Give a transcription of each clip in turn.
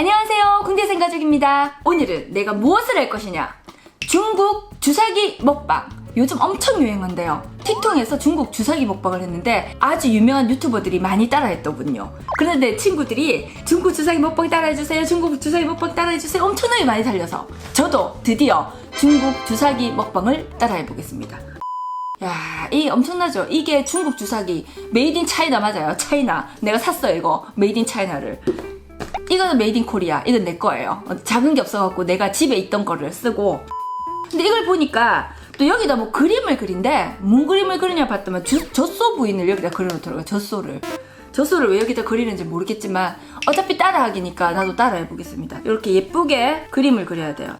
안녕하세요. 궁대생 가족입니다. 오늘은 내가 무엇을 할 것이냐? 중국 주사기 먹방. 요즘 엄청 유행한데요. 틱톡에서 중국 주사기 먹방을 했는데 아주 유명한 유튜버들이 많이 따라했더군요. 그런데 친구들이 중국 주사기 먹방 따라해주세요. 중국 주사기 먹방 따라해주세요. 엄청나게 많이 달려서 저도 드디어 중국 주사기 먹방을 따라해보겠습니다. 야, 이 엄청나죠? 이게 중국 주사기 메이드 인 차이나 맞아요. 차이나. 내가 샀어요, 이거. 메이드 인 차이나를. 이거는 메이드 인 코리아. 이건 내 거예요. 어, 작은 게 없어갖고 내가 집에 있던 거를 쓰고. 근데 이걸 보니까 또 여기다 뭐 그림을 그린데 뭔 그림을 그리냐 봤더니 주- 젖소 부인을 여기다 그려놓더라고요. 젖소를. 젖소를 왜 여기다 그리는지 모르겠지만 어차피 따라하기니까 나도 따라해보겠습니다. 이렇게 예쁘게 그림을 그려야 돼요.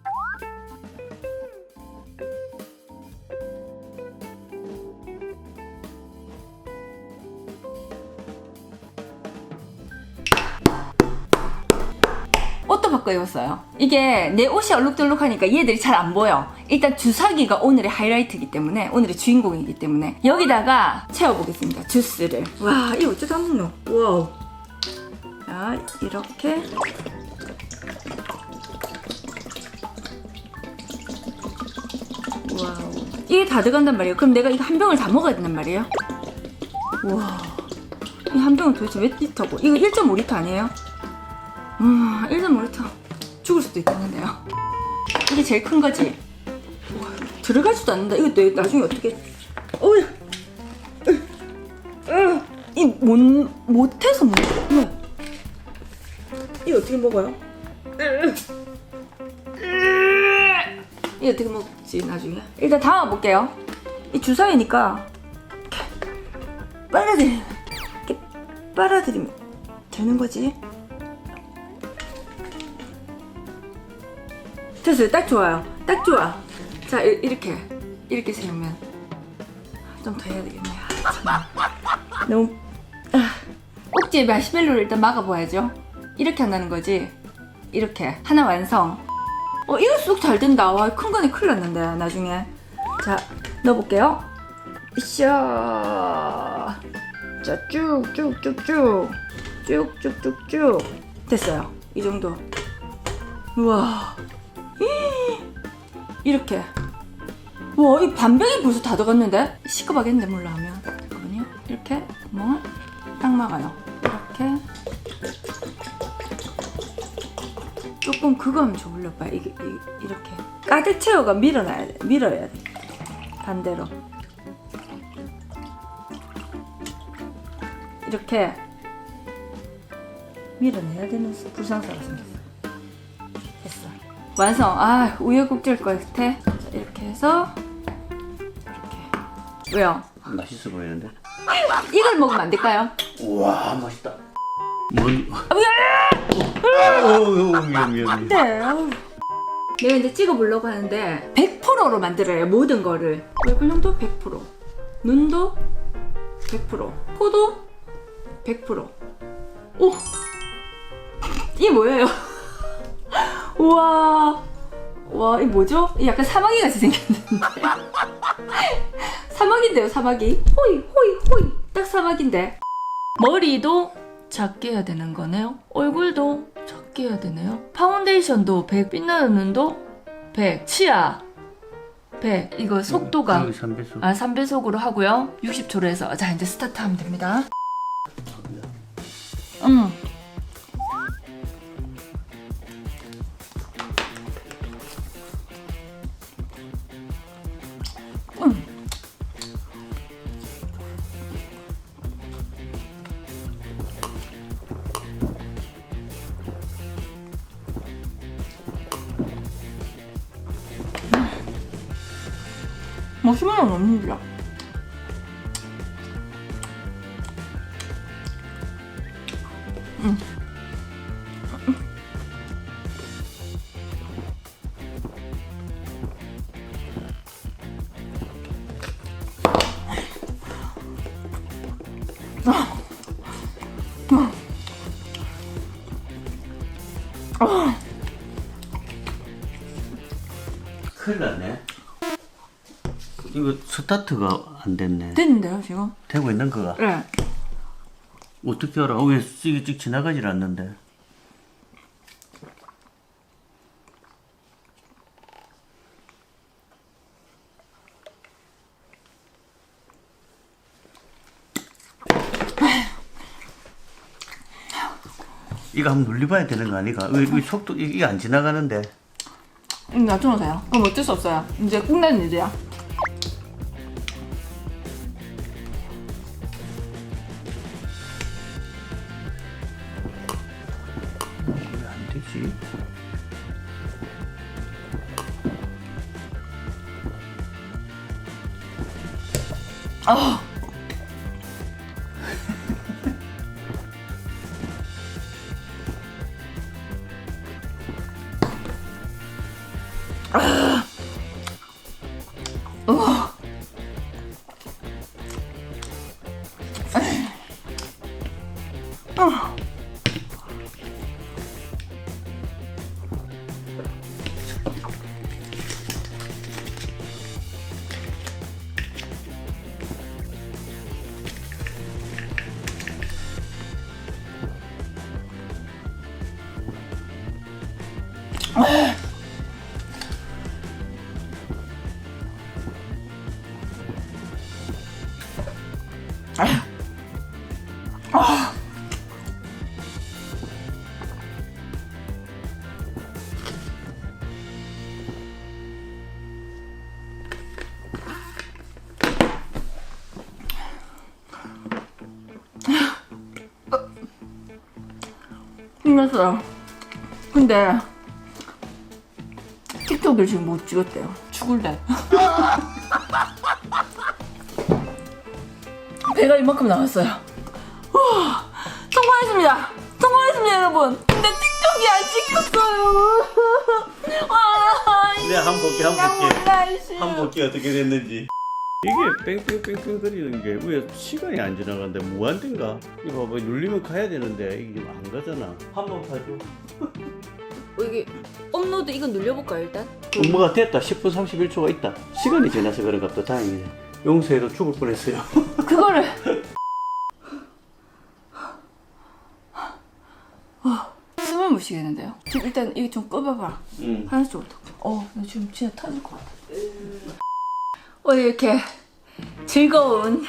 입었어요. 이게 내 옷이 얼룩덜룩하니까 얘들이 잘 안 보여. 일단 주사기가 오늘의 하이라이트이기 때문에 오늘의 주인공이기 때문에 여기다가 채워보겠습니다. 주스를. 와 이거 어쩌다 먹노? 와우. 자 이렇게 와우. 이게 다 들어간단 말이에요. 그럼 내가 이거 한 병을 다 먹어야 된단 말이에요. 와. 이 한 병은 도대체 몇 리터고? 이거 1.5리터 아니에요? 음, 1.5리터 죽을 수도 있겠는데요. 이게 제일 큰 거지. 우와, 들어가지도 않는다. 이거 내 나중에 어떻게? 어이, 이 못 못해서 못. 어머. 이거 어떻게 먹어요? 이거 어떻게 먹지 나중에? 일단 담아 볼게요. 이 주사위니까 이렇게 빨아들이 이렇게 빨아들이면 되는 거지. 됐어요. 딱 좋아요. 딱 좋아. 자, 이- 이렇게. 이렇게 세우면. 좀 더 해야 되겠네요. 아. 너무. 아. 꼭지에 마시멜로를 일단 막아봐야죠. 이렇게 한다는 거지. 이렇게. 하나 완성. 어, 이거 쑥 잘 된다. 와, 큰 거는 큰일 났는데, 나중에. 자, 넣어볼게요. 이샤. 자, 쭉, 쭉, 쭉, 쭉. 쭉, 쭉, 쭉, 쭉. 됐어요. 이 정도. 우와. 이렇게 와, 이 반병이 벌써 다 들어갔는데? 시급하겠는데, 몰라 하면. 잠깐만요. 이렇게 구멍을 딱 막아요. 이렇게. 조금 그거 한번 줘볼려봐요. 이게, 이, 이렇게. 가득 채워가 밀어놔야 돼. 밀어야 돼. 반대로. 이렇게 밀어내야 되는 불상사가 생겼어. 완성. 아, 우여곡절. 자, 이렇게 해서 이렇게. 왜요? 맛있어 보이는데? 이걸 먹으면 안 될까요? 우와 맛있다. 뭔? 어우 미안 미안 미안. 네. 아우. 내가 이제 찍어보려고 하는데 100%로 만들어요. 모든 거를. 얼굴형도 100%. 눈도 100%. 코도 100%. 오! 이게 뭐예요? 우와. 와, 이 뭐죠? 이 약간 사마귀 같이 생겼는데. 사마귀인데요, 사마귀. 호이, 호이, 호이. 딱 사마귀인데. 머리도 작게 해야 되는 거네요. 얼굴도 작게 해야 되네요. 파운데이션도 100, 빛나는 눈도 100, 치아 100. 이거 속도가 여기 3배속. 아 3배속으로 하고요. 60초로 해서 자 이제 스타트 하면 됩니다. 음. 음. 맛있는 없는지야. 큰일 이거 스타트가 안 됐네. 됐는데요 지금? 되고 있는 거가. 네. 어떻게 알아? 왜 이게 쭉 지나가질 않는데? 이거 한번 눌려봐야 되는 거 아니가? 왜, 왜 속도 이게 안 지나가는데? 음, 낮춰놓으세요. 그럼 어쩔 수 없어요. 이제 끝내는 일이야. 아. 어. 어. 힘들었어요. 근데 틱톡을 지금 못 찍었대요. 죽을래. 배가 이만큼 나왔어요. 후, 성공했습니다. 성공했습니다, 여러분. 근데 틱톡이 안 찍혔어요. 와, 네, 한번 볼게, 한번 나 볼게. 한번 볼게 어떻게 됐는지. 이게 뺑뺑뺑뺑 거리는 게 왜 시간이 안 지나간대 무한대인가? 이거 봐봐 눌리면 가야 되는데 이게 안 가잖아. 한 번 봐줘. 여기 업로드 이거 눌려볼까요, 일단? 엄마가 됐다. 10분 31초가 있다. 시간이 지나서 그런가 보다. 다행이네. 용서해도 죽을 뻔했어요. 그거를 어, 숨을 못 쉬겠는데요. 지금 일단 이거 좀 꺼봐봐. 응. 하나씩 어떡해. 어, 나 지금 진짜 터질 것 같아. 오늘 이렇게 즐거운,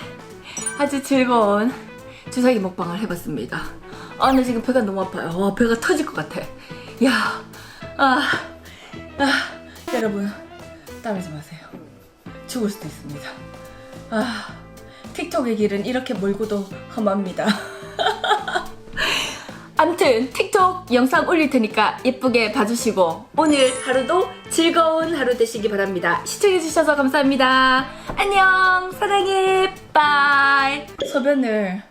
아주 즐거운 주사기 먹방을 해봤습니다. 아, 나 지금 배가 너무 아파요. 와, 배가 터질 것 같아. 야, 아, 아, 여러분, 땀내지 마세요. 죽을 수도 있습니다. 아, 틱톡의 길은 이렇게 멀고도 험합니다. 암튼 틱톡 영상 올릴 테니까 예쁘게 봐주시고 오늘 하루도 즐거운 하루 되시기 바랍니다. 시청해주셔서 감사합니다. 안녕 사랑해 빠이 소변을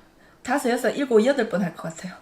다섯 여섯 일곱 여덟 번 할 것 같아요.